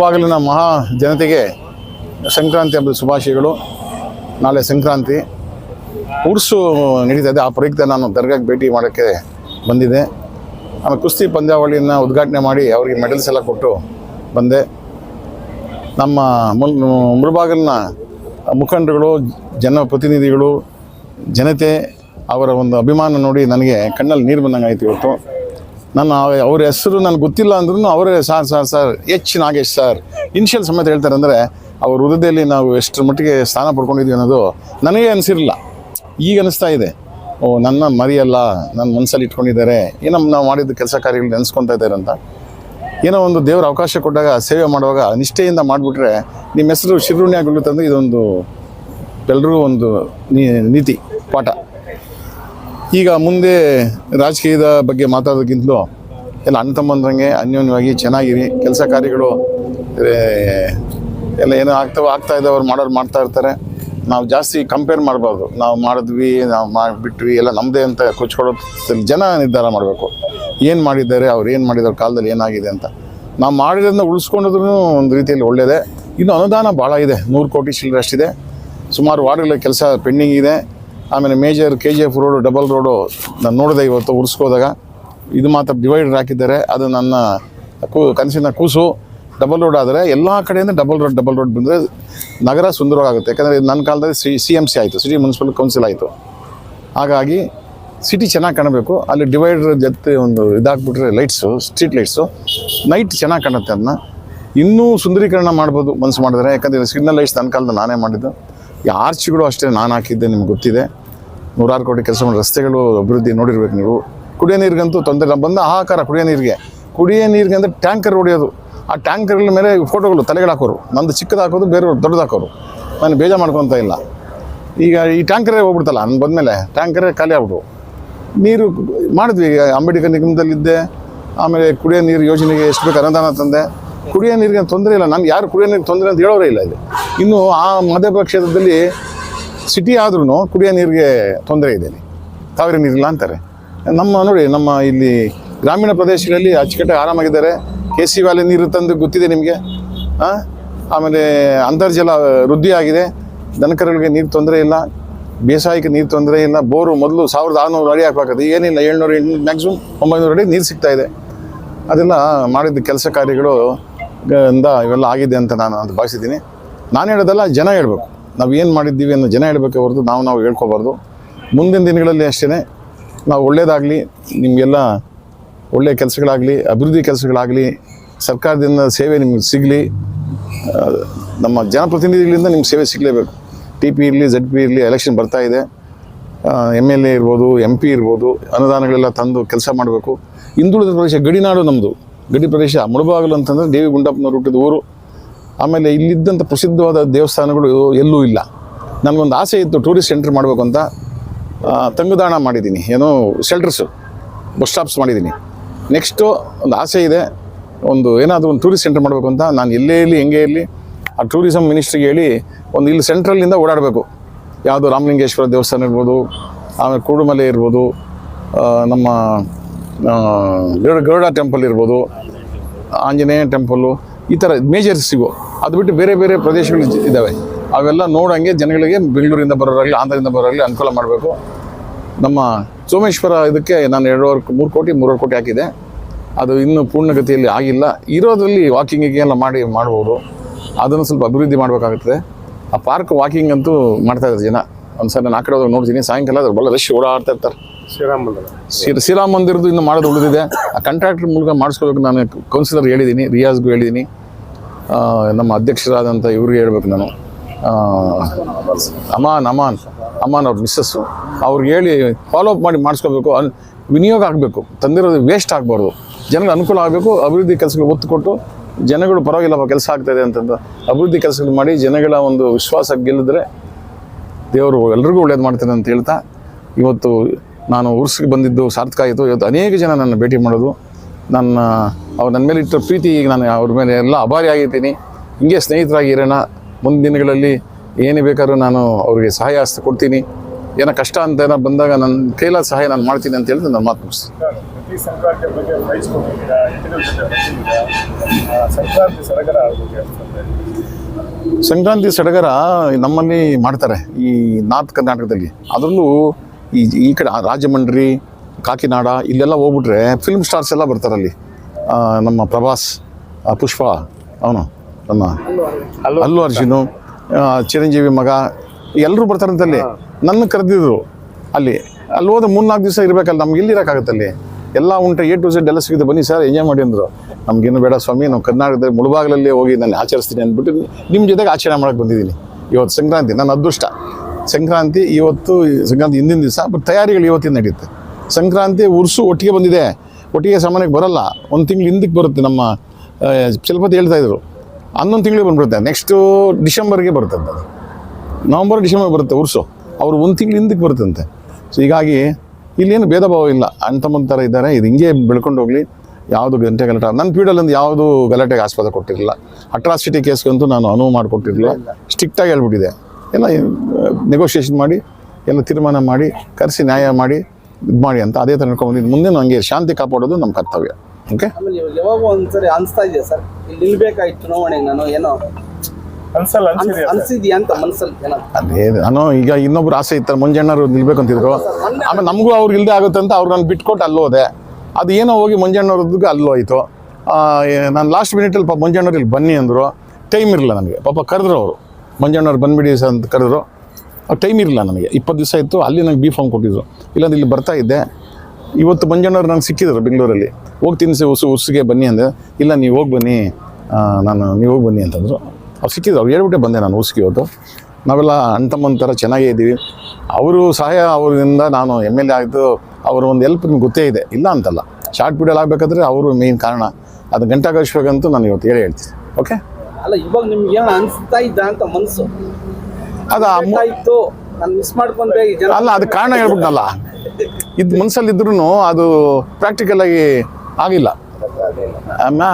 ಬಾಗಿಲಿನ ಮಹಾ ಜನತೆಗೆ ಸಂಕ್ರಾಂತಿ ಹಬ್ಬದ ಶುಭಾಶಯಗಳು. ನಾಳೆ ಸಂಕ್ರಾಂತಿ. ಉರ್ಸು ನಡೀತಾ ಇದೆ. ಆ ಪ್ರಯುಕ್ತ ನಾನು ದರ್ಗಾಗೆ ಭೇಟಿ ಮಾಡೋಕ್ಕೆ ಬಂದಿದ್ದೆ. ಆಮೇಲೆ ಕುಸ್ತಿ ಪಂದ್ಯಾವಳಿಯನ್ನು ಉದ್ಘಾಟನೆ ಮಾಡಿ ಅವರಿಗೆ ಮೆಡಲ್ಸ್ ಎಲ್ಲ ಕೊಟ್ಟು ಬಂದೆ. ನಮ್ಮ ಮುಲ್ ಮುಳುಬಾಗಿಲಿನ ಮುಖಂಡರುಗಳು ಜನಪ್ರತಿನಿಧಿಗಳು ಜನತೆ ಅವರ ಒಂದು ಅಭಿಮಾನ ನೋಡಿ ನನಗೆ ಕಣ್ಣಲ್ಲಿ ನೀರು ಬಂದಂಗೆ ಆಯಿತು ಇವತ್ತು. ನನ್ನ ಅವ್ರ ಹೆಸರು ನನಗೆ ಗೊತ್ತಿಲ್ಲ ಅಂದ್ರೂ ಅವರೇ, sir, sir sir, H Nagesh, sir. Initial ಸಮೇತ ಹೇಳ್ತಾರೆ ಅಂದರೆ, ಅವ್ರ ಹೃದಯದಲ್ಲಿ ನಾವು ಎಷ್ಟರ ಮಟ್ಟಿಗೆ ಸ್ಥಾನ ಪಡ್ಕೊಂಡಿದ್ದೀವಿ ಅನ್ನೋದು ನನಗೆ ಅನಿಸಿರಲಿಲ್ಲ. ಈಗ ಅನಿಸ್ತಾ ಇದೆ. ಓ, ನನ್ನ ಮರಿಯಲ್ಲ ನನ್ನ ಮನಸ್ಸಲ್ಲಿ ಇಟ್ಕೊಂಡಿದ್ದಾರೆ. ಏನೋ ನಾವು ಮಾಡಿದ ಕೆಲಸ ಕಾರ್ಯಗಳು ನೆನೆಸ್ಕೊತಾ ಇದ್ದಾರೆ ಅಂತ. ಏನೋ ಒಂದು ದೇವರ ಅವಕಾಶ ಕೊಟ್ಟಾಗ, ಸೇವೆ ಮಾಡುವಾಗ ನಿಷ್ಠೆಯಿಂದ ಮಾಡಿಬಿಟ್ರೆ ನಿಮ್ಮ ಹೆಸರು ಶಿರುಣ್ಯಾಗುತ್ತಂದ್ರೆ ಇದೊಂದು ಎಲ್ಲರೂ ಒಂದು ನೀತಿ, ಪಾಠ. ಈಗ ಮುಂದೆ ರಾಜಕೀಯದ ಬಗ್ಗೆ ಮಾತಾಡೋದಕ್ಕಿಂತಲೂ ಎಲ್ಲ ಅಣ್ಣ ತಮ್ಮಂದ್ರಂಗೆ ಅನ್ಯೋನ್ಯವಾಗಿ ಚೆನ್ನಾಗಿರಿ. ಕೆಲಸ ಕಾರ್ಯಗಳು ಎಲ್ಲ ಏನೋ ಆಗ್ತಾವೆ ಆಗ್ತಾ ಅವ್ರು ಮಾಡೋರು ಮಾಡ್ತಾ ಇರ್ತಾರೆ. ನಾವು ಜಾಸ್ತಿ ಕಂಪೇರ್ ಮಾಡಬಾರ್ದು. ನಾವು ಮಾಡಿದ್ವಿ, ನಾವು ಮಾಡಿಬಿಟ್ವಿ, ಎಲ್ಲ ನಮ್ಮದೇ ಅಂತ ಕೊಚ್ಕೊಳ್ಳೋದು ಜನ ನಿರ್ಧಾರ ಮಾಡಬೇಕು. ಏನು ಮಾಡಿದ್ದಾರೆ, ಅವ್ರು ಏನು ಮಾಡಿದ್ದಾರೆ ಕಾಲದಲ್ಲಿ ಏನಾಗಿದೆ ಅಂತ. ನಾವು ಮಾಡಿರೋದನ್ನ ಉಳಿಸ್ಕೊಂಡಿದ್ರು ಒಂದು ರೀತಿಯಲ್ಲಿ ಒಳ್ಳೆಯದೇ ಇನ್ನು ಅನುದಾನ ಭಾಳ ಇದೆ. ನೂರು ಕೋಟಿ ಚಿಲ್ಲರಷ್ಟಿದೆ ಸುಮಾರು ವಾರ್ಡ್ಗಳ ಕೆಲಸ ಪೆಂಡಿಂಗ್ ಇದೆ. ಆಮೇಲೆ major K G F road, double road ನಾನು ನೋಡಿದೆ ಇವತ್ತು ಉರ್ಸ್ಕೋದಾಗ. ಇದು ಮಾತ್ರ ಡಿವೈಡರ್ ಹಾಕಿದ್ದಾರೆ. ಅದು ನನ್ನ ಕೂ, ಕನಸಿನ ಕೂಸು. ಡಬಲ್ ರೋಡ್ ಆದರೆ ಎಲ್ಲ ಕಡೆಯಿಂದ ಡಬಲ್ ರೋಡ್ ಡಬಲ್ ರೋಡ್ ಬಂದರೆ ನಗರ ಸುಂದರವಾಗುತ್ತೆ ಯಾಕಂದರೆ ನನ್ನ ಕಾಲದಲ್ಲಿ ಸಿ ಸಿ ಎಂ ಸಿ ಆಯಿತು, ಸಿಟಿ ಮುನ್ಸಿಪಲ್ ಕೌನ್ಸಿಲ್ ಆಯಿತು. ಹಾಗಾಗಿ ಸಿಟಿ ಚೆನ್ನಾಗಿ ಕಾಣಬೇಕು. ಅಲ್ಲಿ ಡಿವೈಡರ್ ಜೊತೆ ಒಂದು ಇದಾಕ್ಬಿಟ್ರೆ ಲೈಟ್ಸು, ಸ್ಟ್ರೀಟ್ ಲೈಟ್ಸು. ನೈಟ್ ಚೆನ್ನಾಗಿ ಕಾಣುತ್ತೆ ಅದನ್ನ. ಇನ್ನೂ ಸುಂದರೀಕರಣ ಮಾಡ್ಬೋದು ಮನಸ್ಸು ಮಾಡಿದ್ರೆ. ಯಾಕಂದರೆ ಸಿಗ್ನಲ್ ಲೈಟ್ಸ್ ನನ್ನ ಕಾಲದಲ್ಲಿ ನಾನೇ ಮಾಡಿದ್ದು. ಈ ಆರ್ಚ್ಗಳು ಅಷ್ಟೇ ನಾನು ಹಾಕಿದ್ದೆ, ನಿಮ್ಗೆ ಗೊತ್ತಿದೆ. ನೂರಾರು ಕೋಟಿ ಕೆಲಸ ಮಾಡಿ ರಸ್ತೆಗಳು ಅಭಿವೃದ್ಧಿ ನೋಡಿರ್ಬೇಕು ನೀವು. ಕುಡಿಯೋ ನೀರಿಗಂತೂ ತೊಂದರೆ ನಮ್ಮ ಬಂದ ಹಾಹಾಕಾರ ಕುಡಿಯೋ ನೀರಿಗೆ. ಕುಡಿಯೋ ನೀರಿಗೆ ಅಂದರೆ ಟ್ಯಾಂಕರ್ ಹೊಡೆಯೋದು. ಆ ಟ್ಯಾಂಕರ್ಗಳ ಮೇಲೆ ಫೋಟೋಗಳು ತಲೆಗಳು ಹಾಕೋರು. ನಂದು ಚಿಕ್ಕದು ಹಾಕೋದು ಬೇರೆಯವ್ರು ದೊಡ್ಡದು ಹಾಕೋರು. ನಾನು ಬೇಜಾರು ಮಾಡ್ಕೊತ ಇಲ್ಲ. ಈಗ ಈ ಟ್ಯಾಂಕರೇ ಹೋಗ್ಬಿಡ್ತಲ್ಲ, ನಾನು ಬಂದಮೇಲೆ ಟ್ಯಾಂಕರೇ ಖಾಲಿ ಆಗ್ಬಿಟ್ಟು ನೀರು ಮಾಡಿದ್ವಿ, ಈಗ ಅಂಬೇಡ್ಕರ್ ನಿಗಮದಲ್ಲಿದ್ದೆ. ಆಮೇಲೆ ಕುಡಿಯೋ ನೀರು ಯೋಜನೆಗೆ ಎಷ್ಟು ಬೇಕು ಅನುದಾನ ತಂದೆ. ಕುಡಿಯೋ ನೀರಿಗೆ ತೊಂದರೆ ಇಲ್ಲ. ನಾನು ಯಾರು ಕುಡಿಯೋ ನೀರಿಗೆ ತೊಂದರೆ ಅಂತ ಹೇಳೋರೇ ಇಲ್ಲ ಇಲ್ಲಿ. ಇನ್ನು ಆ ಮಧ್ಯಪ್ರ ಕ್ಷೇತ್ರದಲ್ಲಿ ಸಿಟಿ ಆದ್ರೂ ಕುಡಿಯೋ ನೀರಿಗೆ ತೊಂದರೆ ಇದೆ ಕಾವೇರಿ ನೀರಿಲ್ಲ ಅಂತಾರೆ. ನಮ್ಮ ನೋಡಿ, ನಮ್ಮ ಇಲ್ಲಿ ಗ್ರಾಮೀಣ ಪ್ರದೇಶಗಳಲ್ಲಿ ಅಚ್ಚುಕಟ್ಟೆ ಆರಾಮಾಗಿದ್ದಾರೆ. ಕೆ ಸಿ ವ್ಯಾಲಿ ನೀರು ತಂದು ಗೊತ್ತಿದೆ ನಿಮಗೆ? ಆಮೇಲೆ ಅಂತರ್ಜಲ ವೃದ್ಧಿ ಆಗಿದೆ. ದನಕರುಗಳಿಗೆ ನೀರು ತೊಂದರೆ ಇಲ್ಲ. ಬೇಸಾಯಕ್ಕೆ ನೀರು ತೊಂದರೆ ಇಲ್ಲ. ಬೋರು ಮೊದಲು ಸಾವಿರದ ಆರುನೂರು ಅಡಿ ಹಾಕಬೇಕಾದ್ರೆ ಏನಿಲ್ಲ, ಏಳ್ನೂರು ಎಂಟು ಮ್ಯಾಕ್ಸಿಮಮ್ ಒಂಬೈನೂರು ಅಡಿ ನೀರು ಸಿಗ್ತಾಯಿದೆ ಅದೆಲ್ಲ ಮಾಡಿದ ಕೆಲಸ ಕಾರ್ಯಗಳು ಇಂದ ಇವೆಲ್ಲ ಆಗಿದೆ ಅಂತ ನಾನು ಅದು ಭಾವಿಸಿದ್ದೀನಿ. ನಾನು ಹೇಳೋದಲ್ಲ, ಜನ ಹೇಳಬೇಕು. ನಾವು ಏನು ಮಾಡಿದ್ದೀವಿ ಅನ್ನೋ ಜನ ಹೇಳಬೇಕೆ ಹೊರತು ನಾವು ನಾವು ಹೇಳ್ಕೋಬಾರ್ದು. ಮುಂದಿನ ದಿನಗಳಲ್ಲಿ ಅಷ್ಟೇ ನಾವು ಒಳ್ಳೆಯದಾಗಲಿ ನಿಮಗೆಲ್ಲ ಒಳ್ಳೆಯ ಕೆಲಸಗಳಾಗಲಿ, ಅಭಿವೃದ್ಧಿ ಕೆಲಸಗಳಾಗಲಿ, ಸರ್ಕಾರದಿಂದ ಸೇವೆ ನಿಮ್ಗೆ ಸಿಗಲಿ ನಮ್ಮ ಜನಪ್ರತಿನಿಧಿಗಳಿಂದ ನಿಮ್ಗೆ ಸೇವೆ ಸಿಗಲೇಬೇಕು. ಟಿ ಪಿ ಇರಲಿ ಜೆಡ್ ಪಿ ಇರಲಿ ಎಲೆಕ್ಷನ್ ಬರ್ತಾ ಇದೆ. ಎಂ ಎಲ್ ಎ ಇರ್ಬೋದು ಎಂ ಪಿ ಇರ್ಬೋದು, ಅನುದಾನಗಳೆಲ್ಲ ತಂದು ಕೆಲಸ ಮಾಡಬೇಕು. ಹಿಂದುಳಿದ ಪ್ರದೇಶ ಗಡಿನಾಡು ನಮ್ಮದು ಗಡಿ ಪ್ರದೇಶ ಮುಳಬಾಗಿಲು ಅಂತಂದರೆ ದೇವಿ ಗುಂಡಪ್ಪನವರು ಹುಟ್ಟಿದ ಊರು. ಆಮೇಲೆ ಇಲ್ಲಿದ್ದಂಥ ಪ್ರಸಿದ್ಧವಾದ ದೇವಸ್ಥಾನಗಳು ಎಲ್ಲೂ ಇಲ್ಲ. ನನಗೊಂದು ಆಸೆ ಇತ್ತು ಟೂರಿಸ್ಟ್ ಸೆಂಟ್ರ್ ಮಾಡಬೇಕು ಅಂತ. ತಂಗುದಾಣ ಮಾಡಿದ್ದೀನಿ. ಏನೋ ಶೆಲ್ಟರ್ಸು ಬಸ್ ಸ್ಟಾಪ್ಸ್ ಮಾಡಿದ್ದೀನಿ. ನೆಕ್ಸ್ಟು ಒಂದು ಆಸೆ ಇದೆ. ಒಂದು ಏನಾದರೂ ಒಂದು ಟೂರಿಸ್ಟ್ ಸೆಂಟ್ರ್ ಮಾಡಬೇಕು ಅಂತ. ನಾನು ಎಲ್ಲೇ ಇರಲಿ, ಹೆಂಗೆ ಇರಲಿ, ಆ ಟೂರಿಸಮ್ ಮಿನಿಸ್ಟ್ರಿಗೆ ಹೇಳಿ ಒಂದು ಇಲ್ಲಿ ಸೆಂಟ್ರಲ್ಲಿಂದ ಓಡಾಡಬೇಕು. ಯಾವುದು ರಾಮಲಿಂಗೇಶ್ವರ ದೇವಸ್ಥಾನ ಇರ್ಬೋದು, ಆಮೇಲೆ ಕೂಡುಮಲೆ ಇರ್ಬೋದು ನಮ್ಮ ಗರುಡ ಗರುಡ ಟೆಂಪಲ್ ಇರ್ಬೋದು, ಆಂಜನೇಯ ಟೆಂಪಲ್ಲು ಈ ಥರ ಮೇಜರ್ ಸಿಗೋ. ಅದು ಬಿಟ್ಟು ಬೇರೆ ಬೇರೆ ಪ್ರದೇಶಗಳು ಇದ್ದಾವೆ ಅವೆಲ್ಲ ನೋಡೋಂಗೆ ಜನಗಳಿಗೆ ಬೆಂಗಳೂರಿಂದ ಬರೋರಾಗಲಿ, ಆಂಧ್ರದಿಂದ ಬರೋರಾಗಲಿ ಅನುಕೂಲ ಮಾಡಬೇಕು. ನಮ್ಮ ಸೋಮೇಶ್ವರ ಇದಕ್ಕೆ ನಾನು ಎರಡೂವರೆ ಮೂರು ಕೋಟಿ, ಮೂರುವರೆ ಕೋಟಿ ಹಾಕಿದೆ. ಅದು ಇನ್ನೂ ಪೂರ್ಣಗತಿಯಲ್ಲಿ ಆಗಿಲ್ಲ. ಇರೋದ್ರಲ್ಲಿ ವಾಕಿಂಗಿಗೆ ಎಲ್ಲ ಮಾಡಿ, ಮಾಡ್ಬೋದು. ಅದನ್ನು ಸ್ವಲ್ಪ ಅಭಿವೃದ್ಧಿ ಮಾಡಬೇಕಾಗುತ್ತದೆ ಆ ಪಾರ್ಕ್ ವಾಕಿಂಗ್ ಅಂತೂ ಮಾಡ್ತಾ ಇದ್ದಾರೆ ಜನ. ಒಂದು ಸಲ ನಾನು ಆ ಕಡೆ ಹೋದಾಗ ನೋಡ್ತೀನಿ. ಸಾಯಂಕಾಲ ಅದ್ರ ಭಾಳ ರಶ್ ಓಡಾಡ್ತಾ ಇರ್ತಾರೆ. ಶ್ರೀರಾಮ್ ಶ್ರೀರಾಮ ಮಂದಿರದ್ದು ಇನ್ನು ಮಾಡೋದು ಉಳಿದಿದೆ. ಆ ಕಾಂಟ್ರಾಕ್ಟರ್ ಮೂಲಕ ಮಾಡಿಸ್ಕೋಬೇಕು ನಾನು ಕೌನ್ಸಿಲರ್ ಹೇಳಿದ್ದೀನಿ ರಿಯಾಜ್ಗೂ ಹೇಳಿದ್ದೀನಿ ನಮ್ಮ ಅಧ್ಯಕ್ಷರಾದಂಥ ಇವ್ರಿಗೆ ಹೇಳ್ಬೇಕು ನಾನು. ಅಮಾನ್ ಅಮಾನ್ ಅಮಾನ್ ಅವ್ರ ಮಿಸ್ಸಸ್ಸು ಅವ್ರಿಗೆ ಹೇಳಿ ಫಾಲೋ ಅಪ್ ಮಾಡಿ ಮಾಡಿಸ್ಕೋಬೇಕು. ಅನ್ ವಿನಿಯೋಗ ಆಗಬೇಕು. ತಂದಿರೋದು ವೇಸ್ಟ್ ಆಗಬಾರ್ದು. ಜನಗಳ ಅನುಕೂಲ ಆಗಬೇಕು. ಅಭಿವೃದ್ಧಿ ಕೆಲಸಗಳು ಒತ್ತು ಕೊಟ್ಟು ಜನಗಳು ಪರವಾಗಿಲ್ಲಪ್ಪ ಕೆಲಸ ಆಗ್ತಾಯಿದೆ ಅಂತಂದು ಅಭಿವೃದ್ಧಿ ಕೆಲಸಗಳು ಮಾಡಿ ಜನಗಳ ಒಂದು ವಿಶ್ವಾಸ ಗೆಲ್ಲಿದ್ರೆ ದೇವರು ಎಲ್ರಿಗೂ ಒಳ್ಳೇದು ಮಾಡ್ತಾನೆ ಅಂತ ಹೇಳ್ತಾ ಇವತ್ತು ನಾನು ಉರ್ಸ್ಗೆ ಬಂದಿದ್ದು ಸಾರ್ಥಕ ಆಯಿತು. ಇವತ್ತು ಅನೇಕ ಜನ ನನ್ನ ಭೇಟಿ ಮಾಡೋದು. ನನ್ನ ಅವ್ರು ನನ್ನ ಮೇಲೆ ಇಟ್ಟ ಪ್ರೀತಿ ಈಗ ನಾನು ಅವ್ರ ಮೇಲೆ ಎಲ್ಲ ಅಭಾರಿ ಆಗಿದ್ದೀನಿ. ಹಿಂಗೆ ಸ್ನೇಹಿತರಾಗಿ ಇರೋಣ. ಮುಂದಿನ ದಿನಗಳಲ್ಲಿ ಏನೇ ಬೇಕಾದ್ರೂ ನಾನು ಅವ್ರಿಗೆ ಸಹಾಯ ಹಸ್ತ ಕೊಡ್ತೀನಿ. ಏನೋ ಕಷ್ಟ ಅಂತ ಏನೋ ಬಂದಾಗ ನನ್ನ ಕೈಲಾದ ಸಹಾಯ ನಾನು ಮಾಡ್ತೀನಿ ಅಂತ ಹೇಳಿದ್ರೆ ನಾನು ಮಾತು ಸಂಕ್ರಾಂತಿ ಸಡಗರ ನಮ್ಮಲ್ಲಿ ಮಾಡ್ತಾರೆ ಈ ನಾರ್ತ್ ಕರ್ನಾಟಕದಲ್ಲಿ. ಅದರಲ್ಲೂ ಈ ಈ ಕಡೆ ರಾಜಮಂಡ್ರಿ ಕಾಕಿನಾಡ ಇಲ್ಲೆಲ್ಲ ಹೋಗ್ಬಿಟ್ರೆ ಫಿಲ್ಮ್ ಸ್ಟಾರ್ಸ್ ಎಲ್ಲ ಬರ್ತಾರಲ್ಲಿ. ನಮ್ಮ ಪ್ರಭಾಸ್ ಪುಷ್ಪ ಅವನು ನಮ್ಮ ಅಲ್ಲು ಅರ್ಜುನು ಚಿರಂಜೀವಿ ಮಗ ಎಲ್ಲರೂ ಬರ್ತಾರಂತಲ್ಲಿ. ನನ್ನ ಕರೆದಿದ್ರು ಅಲ್ಲಿ. ಅಲ್ಲಿ ಹೋದ್ರೆ ಮೂರ್ನಾಲ್ಕು ದಿವಸ ಇರಬೇಕಲ್ಲ ನಮ್ಗೆ ಇಲ್ಲಿ ಇರೋಕ್ಕಾಗತ್ತಲ್ಲಿ. ಎಲ್ಲ ಉಂಟು ಎ ಟು ಝೆಡ್ ಎಲ್ಲ ಸಿಗುತ್ತೆ. ಬನ್ನಿ ಸರ್ ಎಂಜಾಯ್ ಮಾಡಿ ಅಂದರು. ನಮಗೇನು ಬೇಡ ಸ್ವಾಮಿ ನಾವು ಕರ್ನಾಟಕದಲ್ಲಿ ಮುಳುಬಾಗಲಲ್ಲೇ ಹೋಗಿ ನಾನು ಆಚರಿಸ್ತೀನಿ ಅಂದ್ಬಿಟ್ಟು ನಿಮ್ಮ ಜೊತೆಗೆ ಆಚರಣೆ ಮಾಡೋಕ್ಕೆ ಬಂದಿದ್ದೀನಿ. ಇವತ್ತು ಸಂಕ್ರಾಂತಿ ನನ್ನ ಅದೃಷ್ಟ. ಸಂಕ್ರಾಂತಿ ಇವತ್ತು ಸಂಕ್ರಾಂತಿ ಹಿಂದಿನ ದಿವಸ ಬಟ್ ತಯಾರಿಗಳು ಇವತ್ತಿನ ನಡೆಯುತ್ತೆ ಸಂಕ್ರಾಂತಿ ಉರ್ಸು ಒಟ್ಟಿಗೆ ಬಂದಿದೆ. ಒಟ್ಟಿಗೆ ಸಾಮಾನ್ಯಕ್ಕೆ ಬರಲ್ಲ. ಒಂದು ತಿಂಗಳು ಹಿಂದಕ್ಕೆ ಬರುತ್ತೆ ನಮ್ಮ ಚಲಪತಿ ಹೇಳ್ತಾ ಇದ್ರು. ಹನ್ನೊಂದು ತಿಂಗಳಿಗೆ ಬಂದ್ಬಿಡುತ್ತೆ. ನೆಕ್ಸ್ಟು ಡಿಸೆಂಬರ್ಗೆ ಬರುತ್ತೆ ಅದು. ನವಂಬರ್ ಡಿಸೆಂಬರ್ ಬರುತ್ತೆ ಉರ್ಸು. ಅವರು ಒಂದು ತಿಂಗಳು ಹಿಂದಕ್ಕೆ ಬರುತ್ತಂತೆ. ಸೊ ಹೀಗಾಗಿ ಇಲ್ಲೇನು ಭೇದ ಭಾವ ಇಲ್ಲ. ಅಣ್ಣ ಥರ ಇದ್ದಾರೆ. ಇದು ಹಿಂಗೆ ಬೆಳ್ಕೊಂಡು ಹೋಗಲಿ. ಯಾವುದು ಗಂಟೆ ಗಲಾಟೆ ನನ್ನ ಪೀಡಲ್ಲೊಂದು ಯಾವುದು ಗಲಾಟೆಗೆ ಆಸ್ಪದ ಕೊಟ್ಟಿರಲಿಲ್ಲ. ಅಟ್ರಾಸಿಟಿ ಕೇಸ್ಗಂತೂ ನಾನು ಅನುವು ಮಾಡಿಕೊಟ್ಟಿರಲಿಲ್ಲ. ಸ್ಟ್ರಿಕ್ಟಾಗಿ ಹೇಳ್ಬಿಟ್ಟಿದೆ. ಎಲ್ಲ ನೆಗೋಷಿಯೇಷನ್ ಮಾಡಿ ಎಲ್ಲ ತೀರ್ಮಾನ ಮಾಡಿ ಕರೆಸಿ ನ್ಯಾಯ ಮಾಡಿ ಇದು ಮಾಡಿ ಅಂತ ಅದೇ ಥರ ನಡ್ಕೊಂಡ್ಬಂದಿದ್ದು ಮುಂದೆ ನನಗೆ ಶಾಂತಿ ಕಾಪಾಡೋದು ನಮ್ಮ ಕರ್ತವ್ಯ. ಓಕೆ ಆಮೇಲೆ ಯಾವಾಗೋ ಒಂದ್ಸರಿ ಅನ್ಸ್ತಾ ಇದೆಯಾ ಸರ್? ಇಲ್ಲಿ ನಿಲ್ಬೇಕಾಯ್ತು ಚುನಾವಣೆಗೆ ನಾನು ಏನೋ? ಅನ್ಸಲ್ಲ ಅನ್ಸಿದೆಯಾ ಅಂತ ಮನ್ಸಲ್ಲಿ ಅದೇ ನಾನು ಈಗ ಇನ್ನೊಬ್ರು ಆಸೆ ಇತ್ತು ಮಂಜಣ್ಣರು ನಿಲ್ಬೇಕು ಅಂತಿದ್ರು ಆಮೇಲೆ ನಮಗೂ ಅವ್ರಿಗೆ ಇಲ್ಲದೆ ಆಗುತ್ತೆ ಅಂತ ಅವ್ರು ನಾನು ಬಿಟ್ಕೊಟ್ಟು ಅಲ್ಲೋದೆ ಹೋದೆ. ಅದು ಏನೋ ಹೋಗಿ ಮಂಜಣ್ಣವ್ರದ್ದು ಅಲ್ಲಿ ಹೋಯ್ತು. ನಾನು ಲಾಸ್ಟ್ ಮಿನಿಟಲ್ಲಿ ಪಾಪ ಮಂಜಣ್ಣವ್ರು ಇಲ್ಲಿ ಬನ್ನಿ ಅಂದರು. ಟೈಮ್ ಇರಲಿಲ್ಲ ನನಗೆ ಪಾಪ ಕರೆದ್ರು ಅವರು. ಮಂಜಣ್ಣವ್ರು ಬಂದ್ಬಿಡಿ ಸರ್ ಅಂತ ಕರೆದ್ರು. ಟೈಮ್ ಇರಲಿಲ್ಲ ನನಗೆ ಇಪ್ಪತ್ತು ದಿವಸ ಇತ್ತು, ಅಲ್ಲಿ ನಂಗೆ ಬಿ ಫಾರ್ಮ್ ಕೊಟ್ಟಿದ್ರು. ಇಲ್ಲಾಂದ್ರೆ ಇಲ್ಲಿ ಬರ್ತಾ ಇದ್ದೆ. ಇವತ್ತು ಮಂಜಣ್ಣವ್ರು ನಂಗೆ ಸಿಕ್ಕಿದ್ರು ಬೆಂಗಳೂರಲ್ಲಿ. ಹೋಗಿ ತಿನ್ಸಿ, ಉಸು ಉಸುಗೆ ಬನ್ನಿ ಅಂದರೆ ಇಲ್ಲ, ನೀವು ಹೋಗಿ ಬನ್ನಿ. ನಾನು, ನೀವು ಹೋಗಿ ಬನ್ನಿ ಅಂತಂದರು. ಅವ್ರು ಸಿಕ್ಕಿದ್ರು. ಅವ್ರು ಹೇಳ್ಬಿಟ್ಟೆ ಬಂದೆ ನಾನು ಉಸಿಗೆ ಇವತ್ತು ನಾವೆಲ್ಲ ಅಣ್ಣ ಥರ ಚೆನ್ನಾಗೇ ಇದ್ದೀವಿ. ಅವರು ಸಹಾಯ ಅವರಿಂದ ನಾನು ಎಂ ಎಲ್ ಎ ಆಯಿತು ಅವರ ಒಂದು ಹೆಲ್ಪ್ ನಿಮ್ಗೆ ಗೊತ್ತೇ ಇದೆ. ಇಲ್ಲ ಅಂತಲ್ಲ. ಶಾರ್ಟ್ ಪೀರಿಯಡ್ ಆಗಬೇಕಾದ್ರೆ ಅವರು ಮೇನ್ ಕಾರಣ. ಅದು ಗಂಟಾಘೋಷವಾಗಂತೂ ನಾನು ಇವತ್ತು ಹೇಳಿ ಹೇಳ್ತೀನಿ. ಓಕೆ ಅಲ್ಲ ಇವಾಗ ನಿಮ್ಗೆ ಏನೋ ಅನ್ಸ್ತಾ ಇದ್ದ ಅಂತ ಮನ್ಸು? ಅದು ಇತ್ತು ನಾನು ಮಿಸ್ ಮಾಡ್ಕೊಂಡೆ ಈ ಜನ ಅಲ್ಲ ಅದು ಕಾರಣ ಹೇಳ್ಬಿಟ್ನಲ್ಲ. ಇದು ಇದ್ರು ಅದು ಪ್ರಾಕ್ಟಿಕಲ್ ಆಗಿ ಆಗಿಲ್ಲ.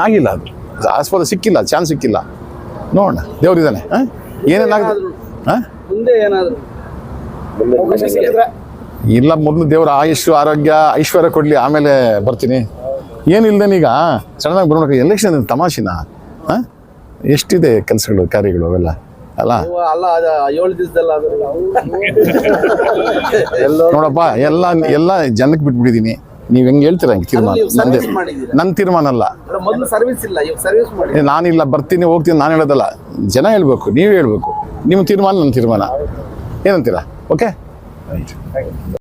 ಆಗಿಲ್ಲ ಅದು. ಆಸ್ಪದ ಸಿಕ್ಕಿಲ್ಲ ಚಾನ್ಸ್ ಸಿಕ್ಕಿಲ್ಲ. ನೋಡೋಣ ದೇವ್ರಿದ್ದಾನೆ ಹಾಂ? ಏನೇನಾಗುತ್ತೆ ಹಾಂ? ಮುಂದೆ ಏನಾದ್ರು ಅವಕಾಶ ಸಿಕ್ಕಿದ್ರೆ. ಇಲ್ಲ ಮೊದಲು ದೇವರ ಆಯುಷ್ ಆರೋಗ್ಯ ಐಶ್ವರ್ಯ ಕೊಡಲಿ ಆಮೇಲೆ ಬರ್ತೀನಿ. ಏನಿಲ್ದೇನೀಗ? ಸಡನ್ನಾಗಿ ಬರೋಣ ಎಲೆಕ್ಷನ್ ತಮಾಷೆನಾ? ಹಾಂ? ಎಷ್ಟಿದೆ ಕೆಲಸಗಳು ಕಾರ್ಯಗಳು ಅವೆಲ್ಲ? ಅಲ್ಲ? ನೋಡಪ್ಪ ಎಲ್ಲ ಎಲ್ಲ ಜನಕ್ಕೆ ಬಿಟ್ಬಿಟ್ಟಿದ್ದೀನಿ ನೀವು ಹೆಂಗೆ ಹೇಳ್ತೀರ ಹಂಗೆ ತೀರ್ಮಾನ? ನಂದೇ ನನ್ನ ತೀರ್ಮಾನ ಅಲ್ಲ. ನಾನಿಲ್ಲ ಬರ್ತೀನಿ ಹೋಗ್ತೀನಿ ನಾನು ಹೇಳೋದಲ್ಲ. ಜನ ಹೇಳ್ಬೇಕು ನೀವು ಹೇಳ್ಬೇಕು. ನಿಮ್ಮ ತೀರ್ಮಾನ ನನ್ನ ತೀರ್ಮಾನ. ಏನಂತೀರಾ? ಓಕೆ?